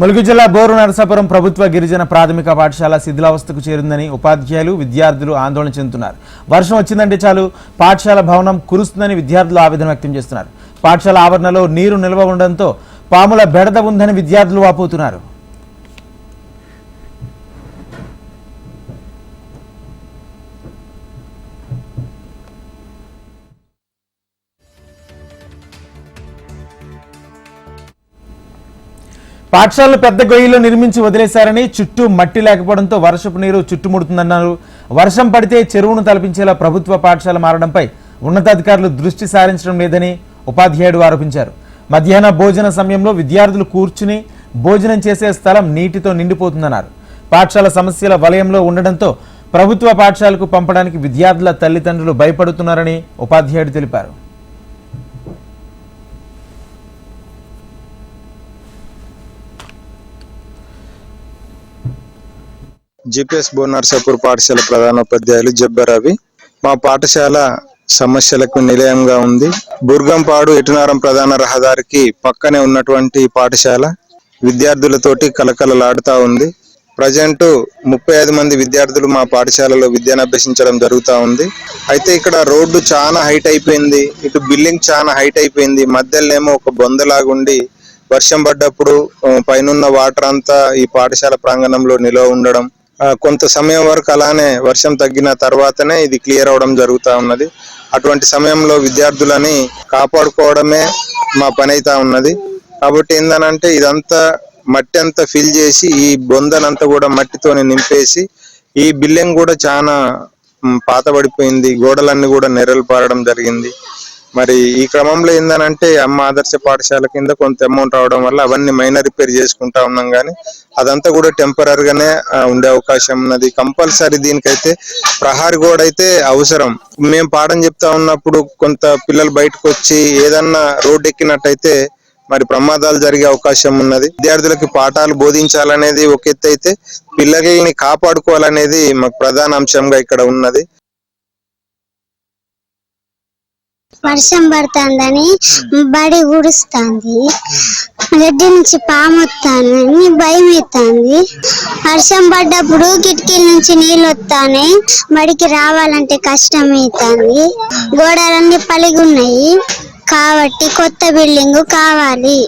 ములుగు జిల్లా బోరు నరసాపురం ప్రభుత్వ గిరిజన ప్రాథమిక పాఠశాల శిథిలావస్థకు చేరిందని ఉపాధ్యాయులు విద్యార్థులు ఆందోళన చెందుతున్నారు. వర్షం వచ్చిందంటే చాలు పాఠశాల భవనం కురుస్తుందని విద్యార్థులు ఆవేదన వ్యక్తం చేస్తున్నారు. పాఠశాల ఆవరణలో నీరు నిల్వ ఉండడంతో పాముల బెడద ఉందని విద్యార్థులు వాపోతున్నారు. పాఠశాలలు పెద్ద గొయ్యిలో నిర్మించి వదిలేశారని చుట్టూ మట్టి లేకపోవడంతో వర్షపు నీరు చుట్టుముడుతుందన్నారు. వర్షం పడితే చెరువును తలపించేలా ప్రభుత్వ పాఠశాల మారడంపై ఉన్నతాధికారులు దృష్టి సారించడం లేదని ఉపాధ్యాయుడు ఆరోపించారు. మధ్యాహ్న భోజన సమయంలో విద్యార్థులు కూర్చుని భోజనం చేసే స్థలం నీటితో నిండిపోతుందన్నారు. పాఠశాల సమస్యల వలయంలో ఉండడంతో ప్రభుత్వ పాఠశాలకు పంపడానికి విద్యార్థుల తల్లిదండ్రులు భయపడుతున్నారని ఉపాధ్యాయుడు తెలిపారు. జిపిఎస్ బోనర్సాపూర్ పాఠశాల ప్రధానోపాధ్యాయులు జబ్బర్ రవి. మా పాఠశాల సమస్యలకు నిలయంగా ఉంది. బుర్గంపాడు ఎటునారం ప్రధాన రహదారికి పక్కనే ఉన్నటువంటి పాఠశాల విద్యార్థులతోటి కలకలలాడుతూ ఉంది. ప్రజెంట్ ముప్పై ఐదు మంది విద్యార్థులు మా పాఠశాలలో విద్యను అభ్యసించడం జరుగుతూ ఉంది. అయితే ఇక్కడ రోడ్డు చాలా హైట్ అయిపోయింది. ఇటు బిల్డింగ్ చాలా హైట్ అయిపోయింది. మధ్యలోనేమో ఒక బొందలాగుండి వర్షం పడ్డప్పుడు పైనున్న వాటర్ అంతా ఈ పాఠశాల ప్రాంగణంలో నిలవ ఉండడం కొంత సమయం వరకు అలానే వర్షం తగ్గిన తర్వాతనే ఇది క్లియర్ అవడం జరుగుతా ఉన్నది. అటువంటి సమయంలో విద్యార్థులని కాపాడుకోవడమే మా పని అయితే ఉన్నది. కాబట్టి ఏందనంటే ఇదంతా మట్టి అంతా ఫిల్ చేసి ఈ బొందనంతా కూడా మట్టితోని నింపేసి ఈ బిల్డింగ్ కూడా చాలా పాతబడిపోయింది. గోడలన్నీ కూడా నెర్రలు పారడం జరిగింది. మరి ఈ క్రమంలో ఏందనంటే అమ్మ ఆదర్శ పాఠశాల కింద కొంత అమౌంట్ రావడం వల్ల అవన్నీ మైనర్ రిపేర్ చేసుకుంటా ఉన్నాం కానీ అదంతా కూడా టెంపరీ గానే ఉండే అవకాశం ఉన్నది. కంపల్సరీ దీనికైతే ప్రహారీ గోడ అయితే అవసరం. మేము పాఠం చెప్తా ఉన్నప్పుడు కొంత పిల్లలు బయటకు వచ్చి ఏదన్నా రోడ్ ఎక్కినట్టయితే మరి ప్రమాదాలు జరిగే అవకాశం ఉన్నది. విద్యార్థులకు పాఠాలు బోధించాలనేది ఒక ఎత్తు అయితే పిల్లల్ని కాపాడుకోవాలనేది మాకు ప్రధాన అంశంగా ఇక్కడ ఉన్నది. వర్షం పడుతుందని బడి ఊడుస్తుంది గడ్డి నుంచి పాము వస్తానని భయం అవుతుంది వర్షం పడ్డప్పుడు కిటికీల నుంచి నీళ్ళు వస్తాయి బడికి రావాలంటే కష్టం అవుతుంది గోడలన్నీ పలిగి ఉన్నాయి కాబట్టి కొత్త బిల్డింగ్ కావాలి.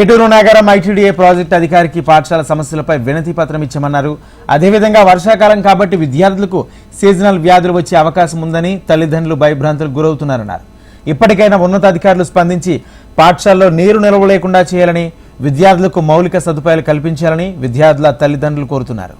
ఏటూరు నగరం ఐటీడీఏ ప్రాజెక్టు అధికారికి పాఠశాల సమస్యలపై వినతి పత్రం ఇచ్చామన్నారు. అదేవిధంగా వర్షాకాలం కాబట్టి విద్యార్థులకు సీజనల్ వ్యాధులు వచ్చే అవకాశం ఉందని తల్లిదండ్రులు భయభ్రాంతులకు గురవుతున్నారన్నారు. ఇప్పటికైనా ఉన్నతాధికారులు స్పందించి పాఠశాలలో నీరు నిల్వ లేకుండా చేయాలని విద్యార్థులకు మౌలిక సదుపాయాలు కల్పించాలని విద్యార్థుల తల్లిదండ్రులు కోరుతున్నారు.